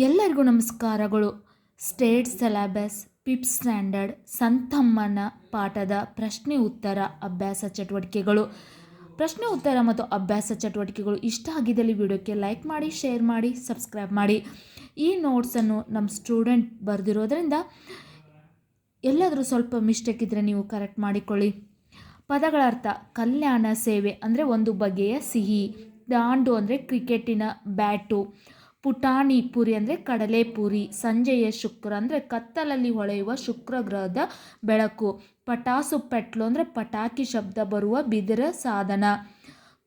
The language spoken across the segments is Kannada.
ಎಲ್ಲರಿಗೂ ನಮಸ್ಕಾರಗಳು. ಸ್ಟೇಟ್ ಸಿಲೆಬಸ್, ಪಿಪ್ ಸ್ಟ್ಯಾಂಡರ್ಡ್, ಸಂತಮ್ಮನ ಪಾಠದ ಪ್ರಶ್ನೆ ಉತ್ತರ ಅಭ್ಯಾಸ ಚಟುವಟಿಕೆಗಳು. ಪ್ರಶ್ನೆ ಉತ್ತರ ಮತ್ತು ಅಭ್ಯಾಸ ಚಟುವಟಿಕೆಗಳು ಇಷ್ಟ ಆಗಿದ್ದಲ್ಲಿ ವಿಡಿಯೋಕ್ಕೆ ಲೈಕ್ ಮಾಡಿ, ಶೇರ್ ಮಾಡಿ, ಸಬ್ಸ್ಕ್ರೈಬ್ ಮಾಡಿ. ಈ ನೋಟ್ಸನ್ನು ನಮ್ಮ ಸ್ಟೂಡೆಂಟ್ ಬರೆದಿರೋದ್ರಿಂದ ಎಲ್ಲಾದರೂ ಸ್ವಲ್ಪ ಮಿಸ್ಟೇಕ್ ಇದ್ದರೆ ನೀವು ಕರೆಕ್ಟ್ ಮಾಡಿಕೊಳ್ಳಿ. ಪದಗಳ ಅರ್ಥ ಕಲ್ಯಾಣ ಸೇವೆ ಅಂದರೆ ಒಂದು ಬಗೆಯ ಸಿಹಿ. ದಾಂಡು ಅಂದರೆ ಕ್ರಿಕೆಟಿನ ಬ್ಯಾಟು. ಪುಟಾಣಿ ಪುರಿ ಅಂದರೆ ಕಡಲೆ ಪುರಿ, ಸಂಜೆಯ ಶುಕ್ರ ಅಂದರೆ ಕತ್ತಲಲ್ಲಿ ಹೊಳೆಯುವ ಶುಕ್ರ ಗ್ರಹದ ಬೆಳಕು, ಪಟಾಸು ಪೆಟ್ಲು ಅಂದರೆ ಪಟಾಕಿ ಶಬ್ದ ಬರುವ ಬಿದಿರ ಸಾಧನ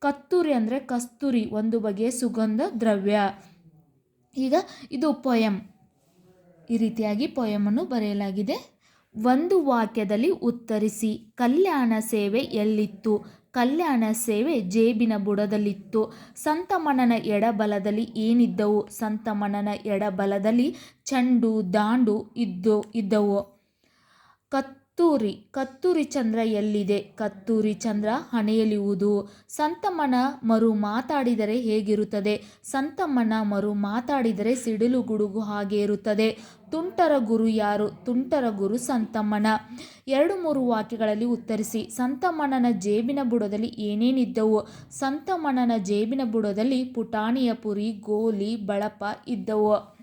ಕತ್ತೂರಿ ಅಂದರೆ ಕಸ್ತೂರಿ ಒಂದು ಬಗೆಯ ಸುಗಂಧ ದ್ರವ್ಯ. ಈಗ ಇದು ಪೊಯಮ್ ಈ ರೀತಿಯಾಗಿ ಪೊಯಮನ್ನು ಬರೆಯಲಾಗಿದೆ. ಒಂದು ವಾಕ್ಯದಲ್ಲಿ ಉತ್ತರಿಸಿ, ಕಲ್ಯಾಣ ಸೇವೆ ಎಲ್ಲಿತ್ತು? ಕಲ್ಯಾಣ ಸೇವೆ ಜೇಬಿನ ಬುಡದಲ್ಲಿತ್ತು. ಸಂತಮನನ ಎಡಬಲದಲ್ಲಿ ಏನಿದ್ದವು? ಸಂತಮನನ ಎಡಬಲದಲ್ಲಿ ಚಂಡು, ದಾಂಡು ಇದ್ದು, ಇದ್ದವು. ಕತ್ತೂರಿ ಕತ್ತೂರಿ ಚಂದ್ರ ಎಲ್ಲಿದೆ? ಕತ್ತೂರಿ ಚಂದ್ರ ಹಣೆಯಲಿವುದು ಸಂತಮ್ಮನ ಮರು ಮಾತಾಡಿದರೆ ಹೇಗಿರುತ್ತದೆ? ಸಂತಮ್ಮನ ಮರು ಮಾತಾಡಿದರೆ ಸಿಡಿಲು ಗುಡುಗು ಹಾಗೆ ಇರುತ್ತದೆ. ತುಂಟರ ಗುರು ಯಾರು? ತುಂಟರ ಗುರು ಸಂತಮ್ಮನ ಎರಡು ಮೂರು ವಾಕ್ಯಗಳಲ್ಲಿ ಉತ್ತರಿಸಿ. ಸಂತಮ್ಮನ ಜೇಬಿನ ಬುಡದಲ್ಲಿ ಏನೇನಿದ್ದವು? ಸಂತಮ್ಮನ ಜೇಬಿನ ಬುಡದಲ್ಲಿ ಪುಟಾಣಿಯ ಪುರಿ, ಗೋಲಿ, ಬಳಪ ಇದ್ದವು.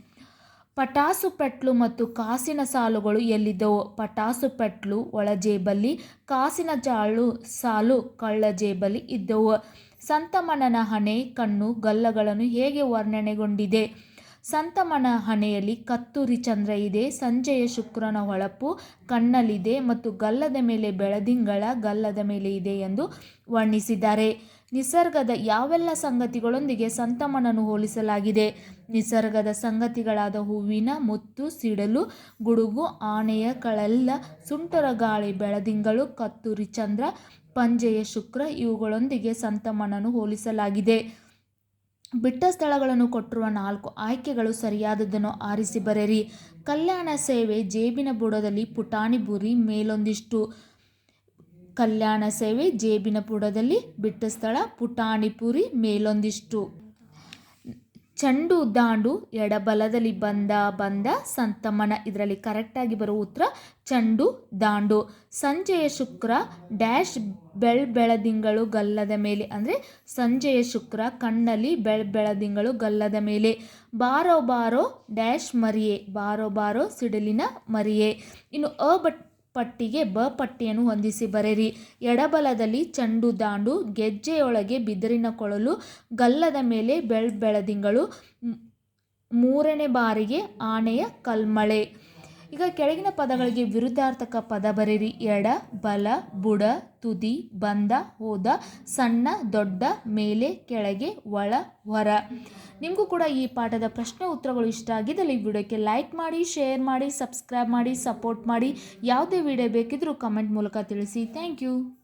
ಪಟಾಸು ಪೆಟ್ಲು ಮತ್ತು ಕಾಸಿನ ಸಾಲುಗಳು ಎಲ್ಲಿದ್ದವು? ಪಟಾಸು ಪೆಟ್ಲು ಒಳಜೇಬಲ್ಲಿ ಕಾಸಿನ ಜಾಳು ಸಾಲು ಕಳ್ಳಜೇಬಲಿ ಇದ್ದವು. ಸಂತಮಣನ ಹಣೆ, ಕಣ್ಣು, ಗಲ್ಲಗಳನ್ನು ಹೇಗೆ ವರ್ಣನೆಗೊಂಡಿದೆ? ಸಂತಮನ ಹಣೆಯಲ್ಲಿ ಕತ್ತೂರಿ ಚಂದ್ರ ಇದೆ, ಸಂಜೆಯ ಶುಕ್ರನ ಹೊಳಪು ಕಣ್ಣಲ್ಲಿದೆ ಮತ್ತು ಗಲ್ಲದ ಮೇಲೆ ಬೆಳದಿಂಗಳ ಗಲ್ಲದ ಮೇಲೆ ಇದೆ ಎಂದು ವರ್ಣಿಸಿದ್ದಾರೆ. ನಿಸರ್ಗದ ಯಾವೆಲ್ಲ ಸಂಗತಿಗಳೊಂದಿಗೆ ಸಂತಮನನ್ನು ಹೋಲಿಸಲಾಗಿದೆ? ನಿಸರ್ಗದ ಸಂಗತಿಗಳಾದ ಹೂವಿನ ಮುತ್ತು, ಸಿಡಲು, ಗುಡುಗು, ಆನೆಯ ಕಳೆಲ್ಲ, ಸುಂಟರ ಗಾಳಿ, ಬೆಳದಿಂಗಳು, ಕತ್ತೂರಿ ಚಂದ್ರ, ಪಂಜೆಯ ಶುಕ್ರ ಇವುಗಳೊಂದಿಗೆ ಸಂತಮನನ್ನು ಹೋಲಿಸಲಾಗಿದೆ. ಬಿಟ್ಟ ಸ್ಥಳಗಳನ್ನು ಕೊಟ್ಟಿರುವ ನಾಲ್ಕು ಆಯ್ಕೆಗಳು ಸರಿಯಾದದನ್ನು ಆರಿಸಿ ಬರೆರಿ ಕಲ್ಯಾಣ ಸೇವೆ ಜೇಬಿನ ಬುಡದಲ್ಲಿ ಪುಟಾಣಿ ಬುರಿ ಮೇಲೊಂದಿಷ್ಟು. ಕಲ್ಯಾಣ ಸೇವೆ ಜೇಬಿನ ಬುಡದಲ್ಲಿ ಬಿಟ್ಟ ಸ್ಥಳ ಪುಟಾಣಿಪುರಿ ಮೇಲೊಂದಿಷ್ಟು. ಚಂಡು ದಾಂಡು ಎಡಬಲದಲ್ಲಿ ಬಂದ ಬಂದ ಸಂತಮನ ಇದರಲ್ಲಿ ಕರೆಕ್ಟಾಗಿ ಬರುವ ಉತ್ತರ ಚಂಡು ದಾಂಡು. ಸಂಜೆಯ ಶುಕ್ರ ಡ್ಯಾಶ್ ಬೆಳ್ ಬೆಳದಿಂಗಳು ಗಲ್ಲದ ಮೇಲೆ ಅಂದರೆ ಸಂಜೆಯ ಶುಕ್ರ ಕಣ್ಣಲ್ಲಿ ಬೆಳ್ ಬೆಳದಿಂಗಳು ಗಲ್ಲದ ಮೇಲೆ. ಬಾರೋ ಬಾರೋ ಡ್ಯಾಶ್ ಮರಿಯೇ, ಬಾರೋ ಬಾರೋ ಸಿಡಿಲಿನ ಮರಿಯೇ. ಇನ್ನು ಅ ಬಟ್ ಪಟ್ಟಿಗೆ ಬ ಪಟ್ಟಿಯನ್ನು ಹೊಂದಿಸಿ ಬರೆಯಿರಿ. ಎಡಬಲದಲ್ಲಿ ಚಂಡು ದಾಂಡು, ಗೆಜ್ಜೆಯೊಳಗೆ ಬಿದಿರಿನ ಕೊಳಲು, ಗಲ್ಲದ ಮೇಲೆ ಬೆಳ್ ಬೆಳದಿಂಗಳು ಮೂರನೇ ಬಾರಿಗೆ ಆನೆಯ ಕಲ್ಮಳೆ. ಈಗ ಕೆಳಗಿನ ಪದಗಳಿಗೆ ವಿರುದ್ಧಾರ್ಥಕ ಪದ ಬರೀರಿ ಎಡ, ಬಲ, ಬುಡ, ತುದಿ, ಬಂದ, ಹೋದ, ಸಣ್ಣ, ದೊಡ್ಡ, ಮೇಲೆ, ಕೆಳಗೆ, ಒಳ, ಹೊರ. ನಿಮಗೂ ಕೂಡ ಈ ಪಾಠದ ಪ್ರಶ್ನೆ ಉತ್ತರಗಳು ಇಷ್ಟ ಆಗಿದ್ದಲ್ಲಿ ವಿಡಿಯೋಕ್ಕೆ ಲೈಕ್ ಮಾಡಿ, ಶೇರ್ ಮಾಡಿ, ಸಬ್ಸ್ಕ್ರೈಬ್ ಮಾಡಿ, ಸಪೋರ್ಟ್ ಮಾಡಿ. ಯಾವುದೇ ವಿಡಿಯೋ ಬೇಕಿದ್ದರೂ ಕಮೆಂಟ್ ಮೂಲಕ ತಿಳಿಸಿ. Thank you.